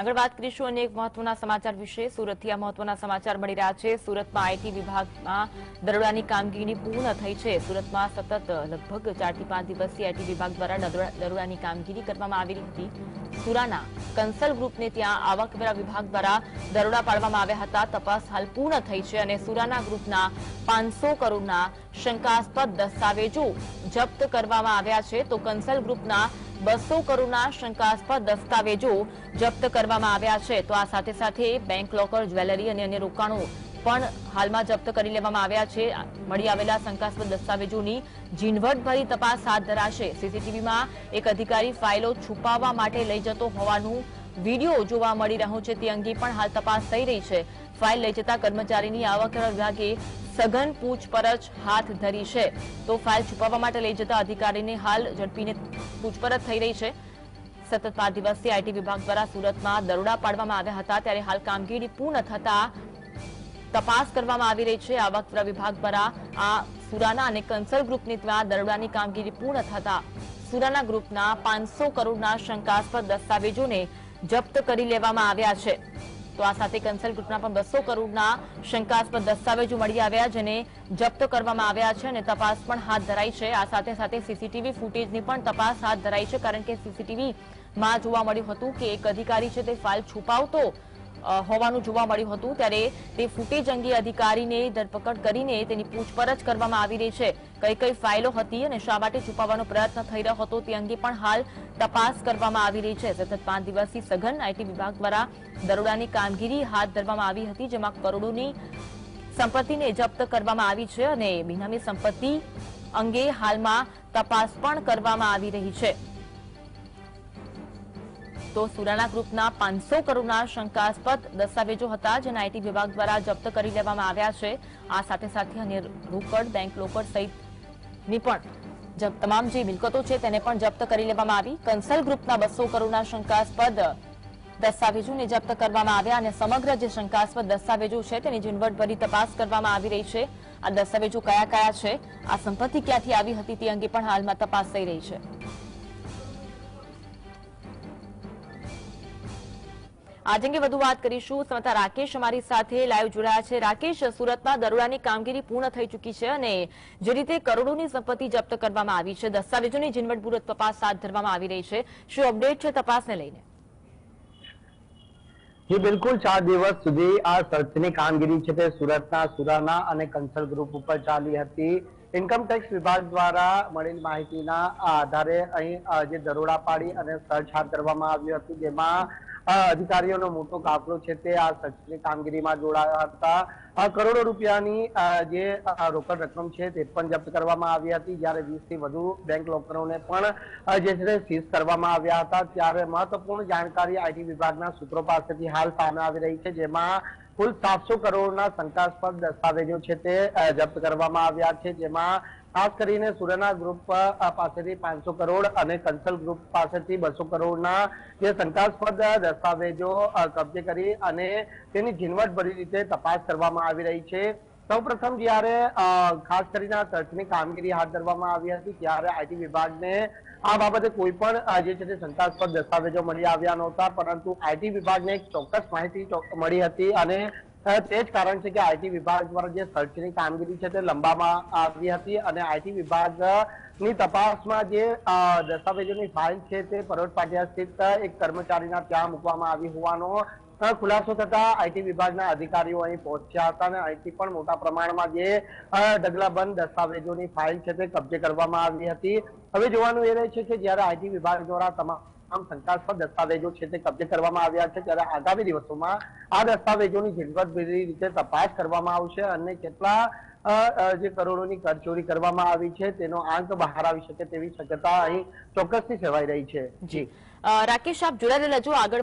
આગળ વાત કરીશું અને એક મહત્વના સમાચાર વિશે. સુરતથી આ મહત્વના સમાચાર મળી રહ્યા છે. સુરતમાં આઈટી વિભાગમાં દરોડાની કામગીરી પૂર્ણ થઈ છે. સુરતમાં સતત લગભગ ચારથી પાંચ દિવસથી આઈટી વિભાગ દ્વારા દરોડાની કામગીરી કરવામાં આવી હતી. સુરાના કન્સલ ગ્રુપને ત્યાં આવકવેરા વિભાગ દ્વારા દરોડા પાડવામાં આવ્યા હતા. તપાસ હાલ પૂર્ણ થઈ છે અને સુરાના ગ્રુપના પાંચસો કરોડના શંકાસ્પદ દસ્તાવેજો જપ્ત કરવામાં આવ્યા છે. તો કન્સલ ગ્રુપના બસો કરોડના શંકાસ્પદ દસ્તાવેજો જપ્ત કરવામાં આવ્યા છે. તો આ સાથે સાથે બેંક લોકર જ્વેલરી અને અન્ય રોકાણો પણ હાલમાં જપ્ત કરી લેવામાં આવ્યા છે. મળી આવેલા શંકાસ્પદ દસ્તાવેજોની ઝીણવટભરી તપાસ હાથ ધરાશે. સીસીટીવીમાં એક અધિકારી ફાઇલો છુપાવવા માટે લઈ જતો હોવાનું વીડિયો જોવા મળી રહ્યો છે. તે અંગે પણ હાલ તપાસ થઈ રહી છે. ફાઇલ લઈ જતા કર્મચારીની આવકવેરા વિભાગે સઘન પૂછપરછ હાથ ધરી છે. તો ફાઇલ છુપાવવા માટે લઈ જતા અધિકારીને હાલ ઝડપીને પૂછપરછ થઈ રહી છે. સતત પાંચ દિવસથી આઈટી વિભાગ દ્વારા સુરતમાં દરોડા પાડવામાં આવ્યા હતા. ત્યારે હાલ કામગીરી પૂર્ણ થતા તપાસ કરવામાં આવી રહી છે. આવકવેરા વિભાગ દ્વારા આ સુરાના અને કન્સલ ગ્રુપની ત્યાં દરોડાની કામગીરી પૂર્ણ થતા સુરાના ગ્રુપના પાંચસો કરોડના શંકાસ્પદ દસ્તાવેજોને જપ્ત કરી લેવામાં આવ્યા છે. તો આ સાથે કન્સલ ગ્રુપના પણ બસો કરોડના શંકાસ્પદ દસ્તાવેજો મળી આવ્યા જેને જપ્ત કરવામાં આવ્યા છે અને તપાસ પણ હાથ ધરાઈ છે. આ સાથે સાથે સીસીટીવી ફૂટેજની પણ તપાસ હાથ ધરાઈ છે કારણ કે સીસીટીવીમાં જોવા મળ્યું હતું કે એક અધિકારી છે તે ફાઇલ છુપાવતો હોવાનું જોવા મળ્યું હતું ત્યારે તે ફૂટેજ અંગે અધિકારીને ધરપકડ કરીને તેની પૂછપરછ કરવામાં આવી રહી છે. કઈ કઈ ફાઇલો હતી અને શા માટે છુપાવવાનો પ્રયત્ન થઈ રહ્યો હતો તે અંગે પણ હાલ તપાસ કરવામાં આવી રહી છે. સતત પાંચ દિવસથી સઘન આઈટી વિભાગ દ્વારા દરોડાની કામગીરી હાથ ધરવામાં આવી હતી, જેમાં કરોડોની સંપત્તિને જપ્ત કરવામાં આવી છે અને બિનામી સંપત્તિ અંગે હાલમાં તપાસ પણ કરવામાં આવી રહી છે. તો સુરાના ગ્રુપના પાંચસો કરોડના શંકાસ્પદ દસ્તાવેજો હતા, જેના આઈટી વિભાગ દ્વારા જપ્ત કરી લેવામાં આવ્યા છે. આ સાથે સાથે અન્ય રોકડ બેંક લોકર સહિતની પણ તમામ જે મિલકતો છે તેને પણ જપ્ત કરી લેવામાં આવી. કન્સલ ગ્રુપના બસો કરોડના શંકાસ્પદ દસ્તાવેજોને જપ્ત કરવામાં આવ્યા અને સમગ્ર જે શંકાસ્પદ દસ્તાવેજો છે તેની ઝીણવટભરી તપાસ કરવામાં આવી રહી છે. આ દસ્તાવેજો કયા કયા છે? આ સંપત્તિ ક્યાંથી આવી હતી તે અંગે પણ હાલમાં તપાસ થઈ રહી છે. આજ અંગે વધુ વાત કરીશું. સંવાદદાતા રાકેશ અમારી સાથે લાઈવ જોડાયા છે. રાકેશ, સુરતમાં દરોડાની કામગીરી પૂર્ણ થઈ ચૂકી છે અને જે રીતે કરોડોની સંપત્તિ જપ્ત કરવામાં આવી છે, દસ્તાવેજોની ઝીણવટપૂર્વક તપાસ હાથ ધરવામાં આવી રહી છે. શું અપડેટ છે તપાસને લઈને? જી, બિલકુલ. ચાર દિવસ સુધી આ સર્ચની કામગીરી છે તે સુરતના સુરાના અને કંસલ ગ્રુપ ઉપર ચાલી હતી. ઇન્કમ ટેક્સ વિભાગ દ્વારા મળેલી માહિતીના આધારે અહીં જે દરોડા પાડી અને સર્ચ હાથ ધરવામાં આવ્યું હતું, જેમાં અધિકારીઓનો મોટો કાફલો છે તે આ સર્ચની કામગીરીમાં જોડાયા હતા કરોડો રૂપિયાની જે રોકડ રકમ છે તે પણ જપ્ત કરવામાં આવી હતી. જ્યારે વીસથી વધુ બેંક લોકરોને પણ જે છે સીઝ કરવામાં આવ્યા હતા. ત્યારે મહત્વપૂર્ણ જાણકારી આઈટી વિભાગના સૂત્રો પાસેથી હાલ સામે આવી રહી છે, જેમાં કુલ સાતસો કરોડના શંકાસ્પદ દસ્તાવેજો છે તે જપ્ત કરવામાં આવ્યા છે. જેમાં ખાસ કરીને સુરેના ગ્રુપ પાસેથી પાંચસો કરોડ અને કંસલ ગ્રુપ પાસેથી બસો કરોડના જે શંકાસ્પદ દસ્તાવેજો કબજે કરી અને તેની ઝીણવટભરી રીતે તપાસ કરવામાં આવી રહી છે. સૌપ્રથમ જ્યારે ખાસ કરીને સર્ચની કામગીરી હાથ ધરવામાં આવી હતી, ત્યારે આઈટી વિભાગને આ બાબતે કોઈ પણ જે છે તે શંકાસ્પદ દસ્તાવેજો મળી આવ્યા નહોતા, પરંતુ આઈટી વિભાગને એક ચોક્કસ માહિતી મળી હતી અને તે જ કારણ છે કે આઈટી વિભાગ દ્વારા જે સર્ચની કામગીરી છે તે લંબામાં આવી હતી અને આઈટી વિભાગની તપાસમાં જે દસ્તાવેજોની ફાઇલ છે તે પરોઢ પાટિયા સ્થિત એક કર્મચારીના ત્યાં મૂકવામાં આવી હોવાનો ખુલાસો થતા આઈટી વિભાગના અધિકારીઓ અહીં પહોંચ્યા હતા અને અહીંથી પણ મોટા પ્રમાણમાં જે ઢગલાબંધ દસ્તાવેજોની ફાઇલ છે તે કબજે કરવામાં આવી હતી. હવે જોવાનું એ રહે છે કે જ્યારે આઈટી વિભાગ દ્વારા તમામ તમામ શંકાસ્પદ દસ્તાવેજો છે તે કબજે કરવામાં આવ્યા છે. ત્યારે આગામી દિવસોમાં આ દસ્તાવેજોની ઝીણવટભરી રીતે તપાસ કરવામાં આવશે અને કેટલા જે કરોડોની કરચોરી કરવામાં આવી છે તેનો આંક બહાર આવી શકે તેવી શક્યતા અહીં ચોક્કસથી સેવાઈ રહી છે. જી. રાકેશ, આપ જોડાયેલા હજુ આગળ.